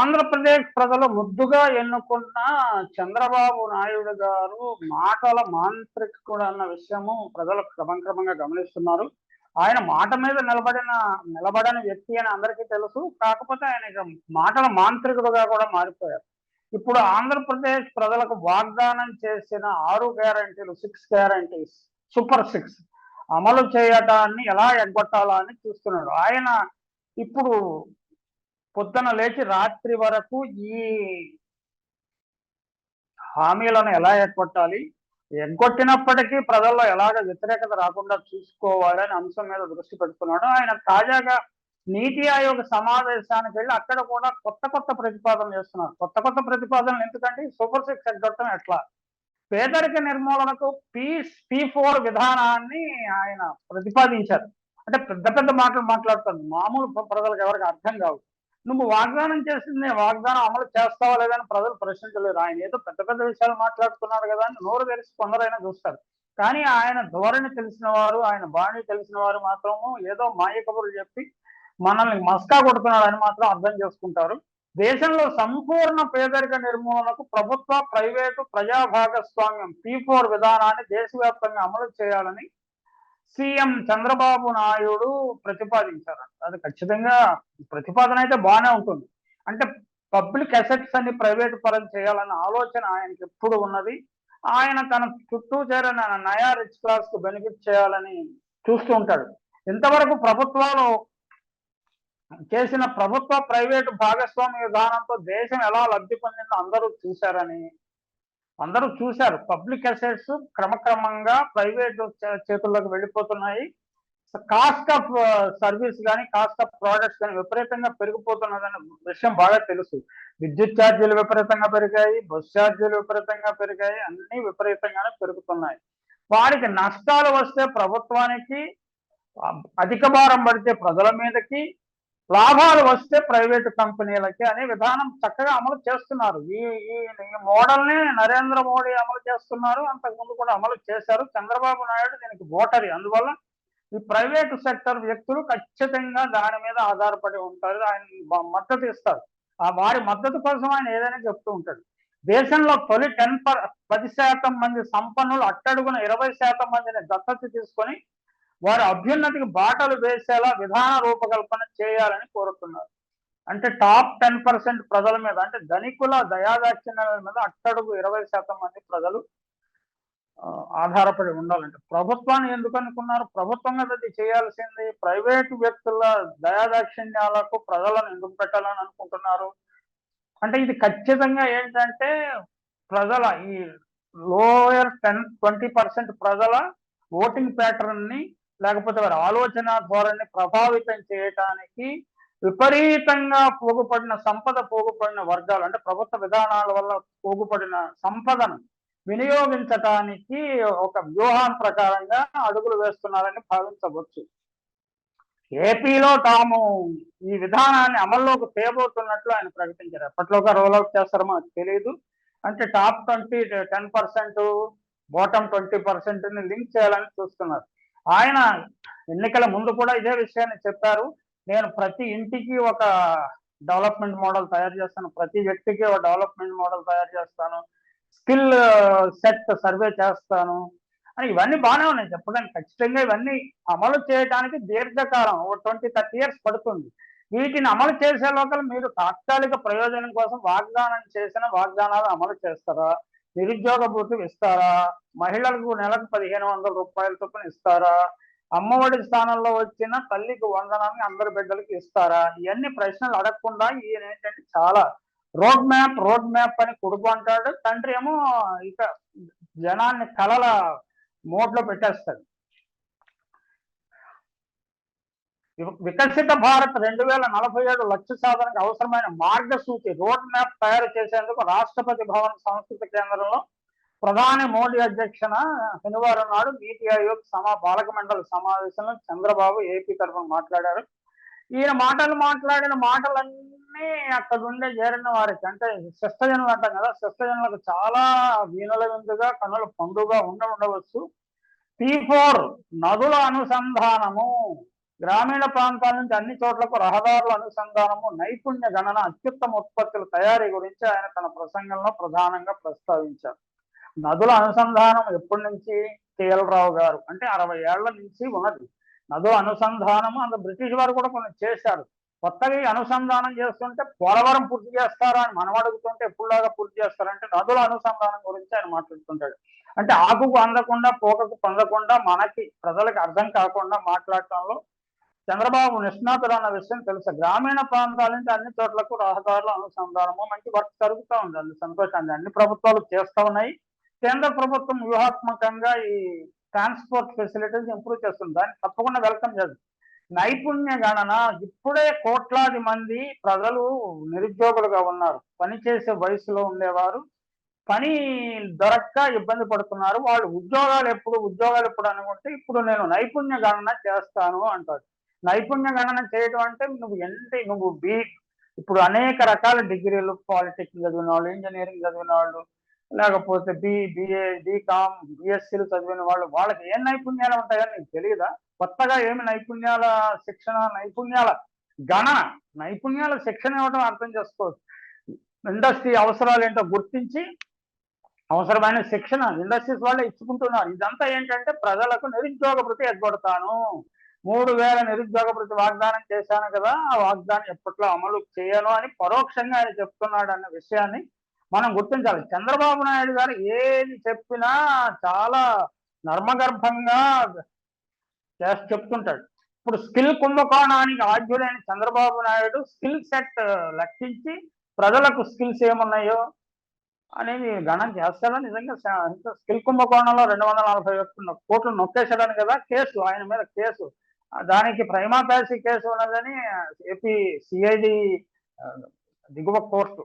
ఆంధ్రప్రదేశ్ ప్రజలు ముద్దుగా ఎన్నుకున్న చంద్రబాబు నాయుడు గారు మాటల మాంత్రికుడు అన్న విషయము ప్రజలు క్రమక్రమంగా గమనిస్తున్నారు. ఆయన మాట మీద నిలబడిన నిలబడని వ్యక్తి అని అందరికీ తెలుసు. కాకపోతే ఆయన మాటల మాంత్రికుడుగా కూడా మారిపోయారు. ఇప్పుడు ఆంధ్రప్రదేశ్ ప్రజలకు వాగ్దానం చేసిన ఆరు గ్యారంటీలు సిక్స్ గ్యారంటీస్ సూపర్ సిక్స్ అమలు చేయటాన్ని ఎలా ఎగ్గొట్టాలా అని చూస్తున్నాడు. ఆయన ఇప్పుడు పొద్దున లేచి రాత్రి వరకు ఈ హామీలను ఎలా ఎగ్గొట్టాలి ఎగ్గొట్టినప్పటికీ ప్రజల్లో ఎలాగ వ్యతిరేకత రాకుండా చూసుకోవాలని అంశం మీద దృష్టి పెడుతున్నాడు. ఆయన తాజాగా నీతి ఆయోగ్ సమావేశానికి వెళ్ళి అక్కడ కూడా కొత్త కొత్త ప్రతిపాదనలు చేస్తున్నారు. కొత్త కొత్త ప్రతిపాదనలు ఎందుకంటే సూపర్ సిక్స్ ఎగ్గొట్టడం ఎట్లా? పేదరిక నిర్మూలనకు పీ పీ ఫోర్ విధానాన్ని ఆయన ప్రతిపాదించారు. అంటే పెద్ద పెద్ద మాటలు మాట్లాడుతుంది మామూలు ప్రజలకు ఎవరికి అర్థం కావు. నువ్వు వాగ్దానం చేసింది వాగ్దానం అమలు చేస్తావా లేదని ప్రజలు ప్రశ్నించలేరు ఆయన ఏదో పెద్ద పెద్ద విషయాలు మాట్లాడుతున్నారు కదా అని నోరు తెరిచి కొందరైనా చూస్తారు. కానీ ఆయన ధోరణి తెలిసిన వారు ఆయన బాణి తెలిసిన వారు మాత్రము ఏదో మాయ కబుర్లు చెప్పి మనల్ని మస్కా కొడుతున్నాడని మాత్రం అర్థం చేసుకుంటారు. దేశంలో సంపూర్ణ పేదరిక నిర్మూలనకు ప్రభుత్వ ప్రైవేటు ప్రజా భాగస్వామ్యం పీ ఫోర్ విధానాన్ని దేశవ్యాప్తంగా అమలు చేయాలని సీఎం చంద్రబాబు నాయుడు ప్రతిపాదించారంట. అది ఖచ్చితంగా ప్రతిపాదన అయితే బాగానే ఉంటుంది. అంటే పబ్లిక్ అసెట్స్ అన్ని ప్రైవేట్ పరం చేయాలన్న ఆలోచన ఆయనకి ఎప్పుడు ఉన్నది? ఆయన తన చుట్టూ చేరిన నయా రిచ్ క్లాస్కు బెనిఫిట్ చేయాలని చూస్తూ ఉంటాడు. ఇంతవరకు ప్రభుత్వాలు చేసిన ప్రభుత్వ ప్రైవేటు భాగస్వామ్య విధానంతో దేశం ఎలా లబ్ధి పొందిందో అందరూ చూశారని అందరూ చూశారు. పబ్లిక్ అసెట్స్ క్రమక్రమంగా ప్రైవేట్ చేతుల్లోకి వెళ్ళిపోతున్నాయి. కాస్ట్ ఆఫ్ సర్వీస్ కానీ కాస్ట్ ఆఫ్ ప్రోడక్ట్స్ కానీ విపరీతంగా పెరిగిపోతున్నదనే విషయం బాగా తెలుసు. విద్యుత్ ఛార్జీలు విపరీతంగా పెరిగాయి బస్ ఛార్జీలు విపరీతంగా పెరిగాయి అన్ని విపరీతంగానే పెరుగుతున్నాయి. వారికి నష్టాలు వస్తే ప్రభుత్వానికి అధిక భారం పడితే ప్రజల మీదకి లాభాలు వస్తే ప్రైవేటు కంపెనీలకి అనే విధానం చక్కగా అమలు చేస్తున్నారు. ఈ ఈ మోడల్ని నరేంద్ర మోడీ అమలు చేస్తున్నారు. అంతకుముందు కూడా అమలు చేశారు. చంద్రబాబు నాయుడు దీనికి ఓటరి అందువల్ల ఈ ప్రైవేటు సెక్టర్ వ్యక్తులు ఖచ్చితంగా దాని మీద ఆధారపడి ఉంటారు. ఆయన మద్దతు ఇస్తారు. ఆ వారి మద్దతు కోసం ఆయన ఏదైనా చెప్తూ ఉంటాడు. దేశంలో తొలి టెన్ పర్ పది శాతం మంది సంపన్నులు అట్టడుగున ఇరవై శాతం మందిని దత్తత తీసుకొని వారి అభ్యున్నతికి బాటలు వేసేలా విధాన రూపకల్పన చేయాలని కోరుతున్నారు. అంటే టాప్ టెన్ పర్సెంట్ ప్రజల మీద అంటే ధనికుల దయాదాక్షిణ్యాల మీద అట్టడుగు ఇరవై శాతం మంది ప్రజలు ఆధారపడి ఉండాలంటే. ప్రభుత్వాన్ని ఎందుకు అనుకున్నారు? ప్రభుత్వం కదా అది చేయాల్సింది ప్రైవేటు వ్యక్తుల దయాదాక్షిణ్యాలకు ప్రజలను ఎందుకు పెట్టాలని అనుకుంటున్నారు? అంటే ఇది ఖచ్చితంగా ఏంటంటే ప్రజల ఈ లోయర్ టెన్ ట్వంటీ పర్సెంట్ ప్రజల ఓటింగ్ ప్యాటర్న్ని లేకపోతే వారి ఆలోచన ధోరణి ప్రభావితం చేయటానికి విపరీతంగా పోగుపడిన సంపద పోగుపడిన వర్గాలు అంటే ప్రభుత్వ విధానాల వల్ల పోగుపడిన సంపదను వినియోగించటానికి ఒక వ్యూహం ప్రకారంగా అడుగులు వేస్తున్నారని భావించవచ్చు. ఏపీలో తాము ఈ విధానాన్ని అమల్లోకి తేబోతున్నట్లు ఆయన ప్రకటించారు. ఎప్పట్లోగా రోల్ అవుట్ చేస్తారో మాకు తెలియదు అంటే top twenty ten percent bottom twenty పర్సెంట్ని link చేయాలని చూస్తున్నారు. ఆయన ఎన్నికల ముందు కూడా ఇదే విషయాన్ని చెప్పారు. నేను ప్రతి ఇంటికి ఒక డెవలప్మెంట్ మోడల్ తయారు చేస్తాను. ప్రతి వ్యక్తికి ఒక డెవలప్మెంట్ మోడల్ తయారు చేస్తాను. స్కిల్ సెట్ సర్వే చేస్తాను. అని ఇవన్నీ బాగానే ఉన్నాయి. చెప్పడానికి ఖచ్చితంగా ఇవన్నీ అమలు చేయడానికి దీర్ఘకాలం ఒక ట్వంటీ థర్టీ ఇయర్స్ పడుతుంది. వీటిని అమలు చేసే లోపల మీరు తాత్కాలిక ప్రయోజనం కోసం వాగ్దానం చేసిన వాగ్దానాలు అమలు చేస్తారా? నిరుద్యోగ భృతి ఇస్తారా? మహిళలకు నెలకు పదిహేను వందల రూపాయల చొప్పున ఇస్తారా? అమ్మఒడి స్థానంలో వచ్చిన తల్లికి వందనాన్ని అందరి బిడ్డలకి ఇస్తారా? ఇవన్నీ ప్రశ్నలు అడగకుండా ఈయన ఏంటంటే చాలా రోడ్ మ్యాప్ రోడ్ మ్యాప్ అని కొడుకు అంటాడు. తండ్రి ఏమో ఇక జనాన్ని కలల మోడ్లో పెట్టేస్తాడు. వికసిత భారత్ రెండు వేల నలభై ఏడు లక్ష్య సాధనకు అవసరమైన మార్గసూచి రోడ్ మ్యాప్ తయారు చేసేందుకు రాష్ట్రపతి భవన్ సంస్కృతి కేంద్రంలో ప్రధాని మోడీ అధ్యక్షన శనివారం నాడు నీతి ఆయోగ్ సమా పాలక మండలి సమావేశంలో చంద్రబాబు ఏపీ తరఫున మాట్లాడారు. ఈయన మాటలు మాట్లాడిన మాటలన్నీ అక్కడ ఉండే చేరిన వారికి అంటే శిష్టజనులు అంటాం కదా శిష్టజనులకు చాలా వీణుల విందుగా కనుల పండుగ ఉండ ఉండవచ్చు. పీ ఫోర్ నదుల అనుసంధానము. గ్రామీణ ప్రాంతాల నుంచి అన్ని చోట్లకు రహదారుల అనుసంధానము నైపుణ్య గణన అత్యుత్తమ ఉత్పత్తుల తయారీ గురించి ఆయన తన ప్రసంగంలో ప్రధానంగా ప్రస్తావించారు. నదుల అనుసంధానం ఎప్పటి నుంచి కేఎల్రావు గారు? అంటే అరవై ఏళ్ళ నుంచి ఉన్నది. నదుల అనుసంధానము అంత బ్రిటిష్ వారు కూడా కొన్ని చేశారు. కొత్తగా అనుసంధానం చేస్తుంటే పోలవరం పూర్తి చేస్తారా అని మనం అడుగుతుంటే ఎప్పుడులాగా పూర్తి చేస్తారంటే నదుల అనుసంధానం గురించి ఆయన మాట్లాడుతుంటాడు. అంటే ఆకుకు అందకుండా పోకకు పొందకుండా మనకి ప్రజలకు అర్థం కాకుండా మాట్లాడటంలో చంద్రబాబు నిష్ణాతుడు అన్న విషయం తెలుసు? గ్రామీణ ప్రాంతాల నుంచి అన్ని చోట్లకు రహదారుల అనుసంధానము మంచి వర్క్ జరుగుతూ ఉంది అది సంతోషాన్ని. అన్ని ప్రభుత్వాలు చేస్తూ ఉన్నాయి. కేంద్ర ప్రభుత్వం వ్యూహాత్మకంగా ఈ ట్రాన్స్పోర్ట్ ఫెసిలిటీస్ ఇంప్రూవ్ చేస్తుంది. దాన్ని తప్పకుండా వెల్కమ్ చేస్తుంది నైపుణ్య గణన ఇప్పుడే కోట్లాది మంది ప్రజలు నిరుద్యోగులుగా ఉన్నారు. పని చేసే వయసులో ఉండేవారు. పని దొరక్క ఇబ్బంది పడుతున్నారు. వాళ్ళు ఉద్యోగాలు ఎప్పుడు ఉద్యోగాలు ఎప్పుడు అనుకుంటే ఇప్పుడు నేను నైపుణ్య గణన చేస్తాను అంటాడు నైపుణ్య గణన చేయడం అంటే నువ్వు ఎంత నువ్వు బీ ఇప్పుడు అనేక రకాల డిగ్రీలు పాలిటెక్నిక్ చదివిన వాళ్ళు ఇంజనీరింగ్ చదివిన వాళ్ళు లేకపోతే బి బిఏ బీకామ్ బిఎస్సీలు చదివిన వాళ్ళు వాళ్ళకి ఏం నైపుణ్యాలు ఉంటాయని నీకు తెలియదా కొత్తగా ఏమి నైపుణ్యాల శిక్షణ నైపుణ్యాల గణన నైపుణ్యాల శిక్షణ ఇవ్వడం అర్థం చేసుకోవచ్చు ఇండస్ట్రీ అవసరాలు ఏంటో గుర్తించి అవసరమైన శిక్షణ ఇండస్ట్రీస్ వాళ్ళే ఇచ్చుకుంటున్నారు. ఇదంతా ఏంటంటే ప్రజలకు నిరుద్యోగ వృత్తి ఎగ్గొడతాను. మూడు వేల నిరుద్యోగ ప్రతి వాగ్దానం చేశాను కదా ఆ వాగ్దానం ఎప్పట్లో అమలు చేయను అని పరోక్షంగా ఆయన చెప్తున్నాడు అన్న విషయాన్ని మనం గుర్తించాలి. చంద్రబాబు నాయుడు గారు ఏది చెప్పినా చాలా నర్మగర్భంగా చేసి చెప్తుంటాడు. ఇప్పుడు స్కిల్ కుంభకోణానికి ఆద్యుడైన చంద్రబాబు నాయుడు స్కిల్ సెట్ లెక్కించి ప్రజలకు స్కిల్స్ ఏమున్నాయో అనేది గణం చేస్తాడా. నిజంగా స్కిల్ కుంభకోణంలో రెండు వందల నలభై ఒక్క కోట్లు నొక్కేశాడని కదా కేసు ఆయన మీద కేసు. దానికి ప్రైమా కేసు ఉన్నదని ఏపీ సిఐడి దిగువ కోర్టు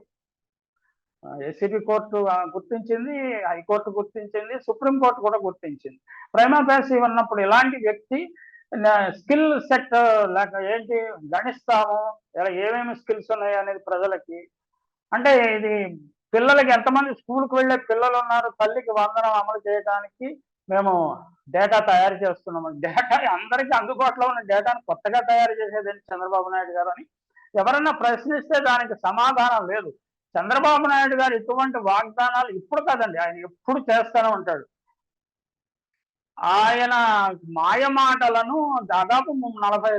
ఏసీబీ కోర్టు గుర్తించింది హైకోర్టు గుర్తించింది సుప్రీం కోర్టు కూడా గుర్తించింది. ప్రైమా ఉన్నప్పుడు ఇలాంటి వ్యక్తి స్కిల్ సెట్ లేక ఏంటి గణిస్తాము ఇలా ఏమేమి స్కిల్స్ ఉన్నాయి అనేది ప్రజలకి అంటే ఇది పిల్లలకి ఎంతమంది స్కూల్కి వెళ్ళే పిల్లలు ఉన్నారు తల్లికి వందనం అమలు చేయడానికి మేము డేటా తయారు చేస్తున్నాము డేటా అందరికీ అందుబాటులో ఉన్న డేటాను కొత్తగా తయారు చేసేది చంద్రబాబు నాయుడు గారు అని ఎవరన్నా ప్రశ్నిస్తే దానికి సమాధానం లేదు. చంద్రబాబు నాయుడు గారు ఇటువంటి వాగ్దానాలు ఇప్పుడు కదండి ఆయన ఎప్పుడు చేస్తూనే ఉంటాడు. ఆయన మాయ మాటలను దాదాపు నలభై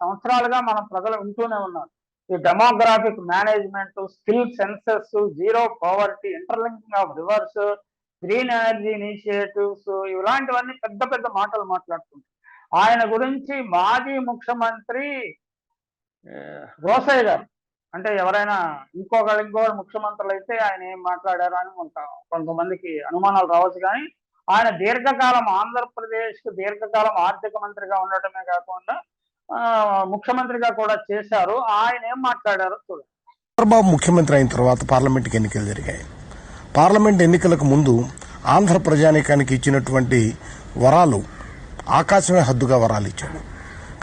సంవత్సరాలుగా మనం ప్రజలు వింటూనే ఉన్నారు. ఈ demographic management skill census zero poverty interlinking of rivers green energy initiatives ఇలాంటివన్నీ పెద్ద పెద్ద మాటలు మాట్లాడుతుంటారు. ఆయన గురించి మాజీ ముఖ్యమంత్రి ఆ, రోసయ్య గారు అంటే ఎవరైనా ఇంకొకళ్ళు ఇంకో ముఖ్యమంత్రులు అయితే ఆయన ఏం మాట్లాడారు అని కొంత కొంతమందికి అనుమానాలు రావచ్చు కానీ ఆయన దీర్ఘకాలం ఆంధ్రప్రదేశ్ దీర్ఘకాలం ఆర్థిక మంత్రిగా ఉండటమే కాకుండా ఆ, ముఖ్యమంత్రిగా కూడా చేశారు. ఆయన ఏం మాట్లాడారో చూడండి. చంద్రబాబు ముఖ్యమంత్రి అయిన తర్వాత పార్లమెంట్కి ఎన్నికలు జరిగాయి. పార్లమెంట్ ఎన్నికలకు ముందు ఆంధ్ర ప్రజానీకానికి ఇచ్చినటువంటి వరాలు ఆకాశమే హద్దుగా వరాలు ఇచ్చాడు.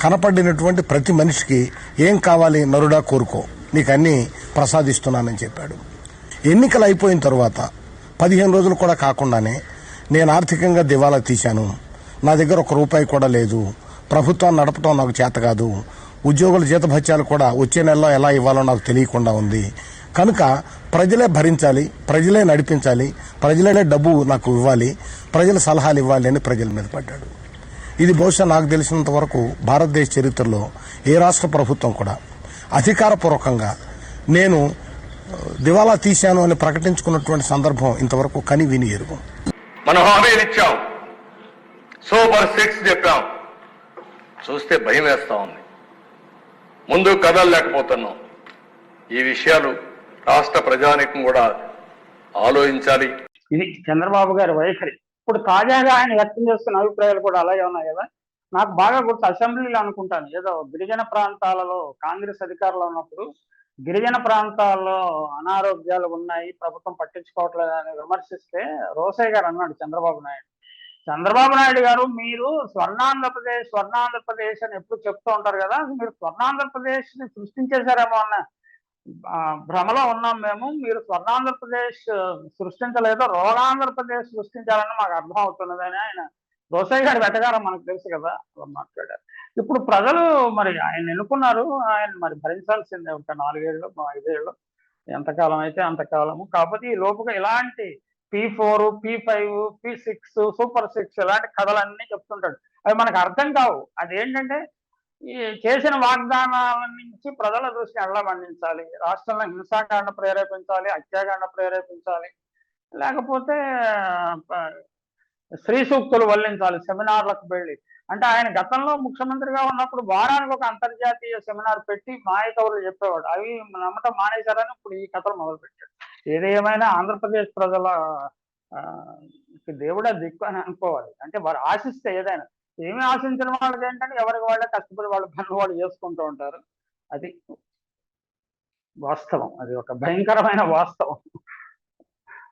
కనపడినటువంటి ప్రతి మనిషికి ఏం కావాలి నరుడా కోరుకో నీకు అన్నీ ప్రసాదిస్తున్నానని చెప్పాడు. ఎన్నికలు అయిపోయిన తర్వాత పదిహేను రోజులు కూడా కాకుండానే నేను ఆర్థికంగా దివాలా తీశాను. నా దగ్గర ఒక రూపాయి కూడా లేదు. ప్రభుత్వాన్ని నడపడం నాకు చేత కాదు. ఉద్యోగుల జీతభత్యాలు కూడా వచ్చే నెలలో ఎలా ఇవ్వాలో నాకు తెలియకుండా ఉంది. కనుక ప్రజలే భరించాలి ప్రజలే నడిపించాలి ప్రజలే డబ్బు నాకు ఇవ్వాలి ప్రజల సలహాలు ఇవ్వాలి అని ప్రజల మీద పడ్డాడు. ఇది బహుశా నాకు తెలిసినంత వరకు భారతదేశ చరిత్రలో ఏ రాష్ట్ర ప్రభుత్వం కూడా అధికారపూర్వకంగా నేను దివాలా తీశాను అని ప్రకటించుకున్నటువంటి సందర్భం ఇంతవరకు కని విని ఎరుగు. మనం హామీలు ఇచ్చాం. సూపర్ సిక్స్ చెప్పాం. చూస్తే భయం వేస్తా ఉంది. ముందు కదలలేకపోతున్నాం ఈ విషయాలు రాష్ట్ర ప్రజానికం కూడా ఆలోచించాలి. ఇది చంద్రబాబు గారి వైఖరి. ఇప్పుడు తాజాగా ఆయన వ్యక్తం చేస్తున్న అభిప్రాయాలు కూడా అలాగే ఉన్నాయి కదా? నాకు బాగా గుర్తు అసెంబ్లీలో అనుకుంటాను. ఏదో గిరిజన ప్రాంతాలలో కాంగ్రెస్ అధికారంలో ఉన్నప్పుడు గిరిజన ప్రాంతాల్లో అనారోగ్యాలు ఉన్నాయి ప్రభుత్వం పట్టించుకోవట్లేదు అని విమర్శిస్తే రోసయ్య గారు అన్నాడు చంద్రబాబు నాయుడు. చంద్రబాబు నాయుడు గారు మీరు స్వర్ణాంధ్రప్రదేశ్ స్వర్ణాంధ్రప్రదేశ్ అని ఎప్పుడు చెప్తూ ఉంటారు కదా మీరు స్వర్ణాంధ్రప్రదేశ్ని సృష్టించేశారేమో అన్న భ్రమలో ఉన్నాం మేము. మీరు స్వర్ణాంధ్రప్రదేశ్ సృష్టించలేదు రోగాంధ్రప్రదేశ్ సృష్టించాలని మాకు అర్థం అవుతున్నదని ఆయన రోసయ్య గారి వెటగారం మనకు తెలుసు కదా అలా మాట్లాడారు. ఇప్పుడు ప్రజలు మరి ఆయన ఎన్నుకున్నారు ఆయన మరి భరించాల్సిందే ఒక నాలుగేళ్ళు ఐదేళ్ళు ఎంతకాలం అయితే అంతకాలము. కాకపోతే ఈ లోపుగా ఇలాంటి P four P five P six super six ఇలాంటి కథలన్నీ చెప్తుంటాడు. అవి మనకు అర్థం కావు. అదేంటంటే ఈ చేసిన వాగ్దానాల నుంచి ప్రజల దృష్టిని ఎలా మండించాలి రాష్ట్రంలో హింసాకాండ ప్రేరేపించాలి హత్యాకాండ ప్రేరేపించాలి లేకపోతే స్త్రీ సూక్తులు వల్లించాలి సెమినార్లకు వెళ్ళి. అంటే ఆయన గతంలో ముఖ్యమంత్రిగా ఉన్నప్పుడు వారానికి ఒక అంతర్జాతీయ సెమినార్ పెట్టి మాయ కబుర్లు చెప్పేవాడు. అవి నమ్మటం మానేశారని ఇప్పుడు ఈ కథలు మొదలుపెట్టాడు. ఏది ఏమైనా ఆంధ్రప్రదేశ్ ప్రజల ఆ, దిక్కు అని అనుకోవాలి. అంటే వారు ఆశిస్తే ఏదైనా. ఏమి ఆశించిన వాళ్ళకి ఏంటంటే ఎవరికి వాళ్ళే కష్టపడి వాళ్ళ పనులు వాళ్ళు చేసుకుంటూ ఉంటారు. అది వాస్తవం. అది ఒక భయంకరమైన వాస్తవం.